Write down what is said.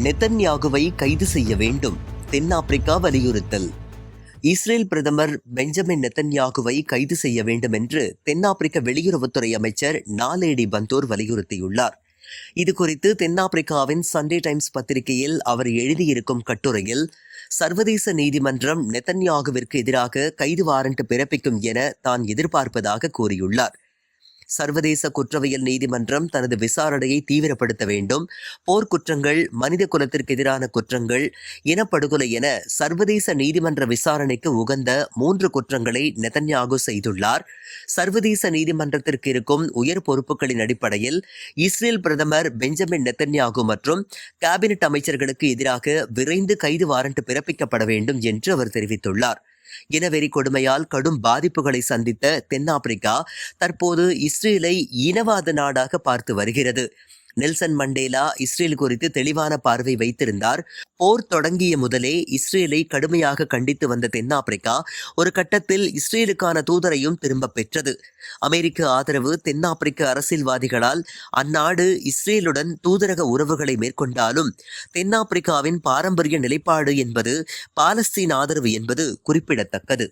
நெத்தன்யாகுவை கைது செய்ய வேண்டும். தென்னாப்பிரிக்கா வலியுறுத்தல். இஸ்ரேல் பிரதமர் பெஞ்சமின் நெத்தன்யாகுவை கைது செய்ய வேண்டும் என்று தென்னாப்பிரிக்க வெளியுறவுத்துறை அமைச்சர் நாலேடி பந்தோர் வலியுறுத்தியுள்ளார். இது குறித்து தென்னாப்பிரிக்காவின் சண்டே டைம்ஸ் பத்திரிகையில் அவர் எழுதியிருக்கும் கட்டுரையில் சர்வதேச நீதிமன்றம் நெத்தன்யாகுவிற்கு எதிராக கைது வாரண்ட் பிறப்பிக்கும் என தான் எதிர்பார்ப்பதாக கூறியுள்ளார். சர்வதேச குற்றவியல் நீதிமன்றம் தனது விசாரணையை தீவிரப்படுத்த வேண்டும். போர்க்குற்றங்கள் மனித குலத்திற்கு எதிரான குற்றங்கள் இனப்படுகொலை என சர்வதேச நீதிமன்ற விசாரணைக்கு உகந்த மூன்று குற்றங்களை நெதன்யாகு செய்துள்ளார். சர்வதேச நீதிமன்றத்திற்கு இருக்கும் உயர் பொறுப்புகளின் அடிப்படையில் இஸ்ரேல் பிரதமர் பெஞ்சமின் நெத்தன்யாகு மற்றும் கேபினெட் அமைச்சர்களுக்கு எதிராக விரைந்து கைது வாரண்ட் பிறப்பிக்கப்பட வேண்டும் என்று அவர் தெரிவித்துள்ளார். இனவெறி கொடுமையால் கடும் பாதிப்புகளை சந்தித்த தென்னாப்பிரிக்கா தற்போது இஸ்ரேலை இனவாத நாடாக பார்த்து வருகிறது. நெல்சன் மண்டேலா இஸ்ரேல் குறித்து தெளிவான பார்வை வைத்திருந்தார். போர் தொடங்கிய முதலே இஸ்ரேலை கடுமையாக கண்டித்து வந்த தென்னாப்பிரிக்கா ஒரு கட்டத்தில் இஸ்ரேலுக்கான தூதரையும் திரும்ப பெற்றது. அமெரிக்க ஆதரவு தென்னாப்பிரிக்க அரசியல்வாதிகளால் அந்நாடு இஸ்ரேலுடன் தூதரக உறவுகளை மேற்கொண்டாலும் தென்னாப்பிரிக்காவின் பாரம்பரிய நிலைப்பாடு என்பது பாலஸ்தீன் ஆதரவு என்பது குறிப்பிடத்தக்கது.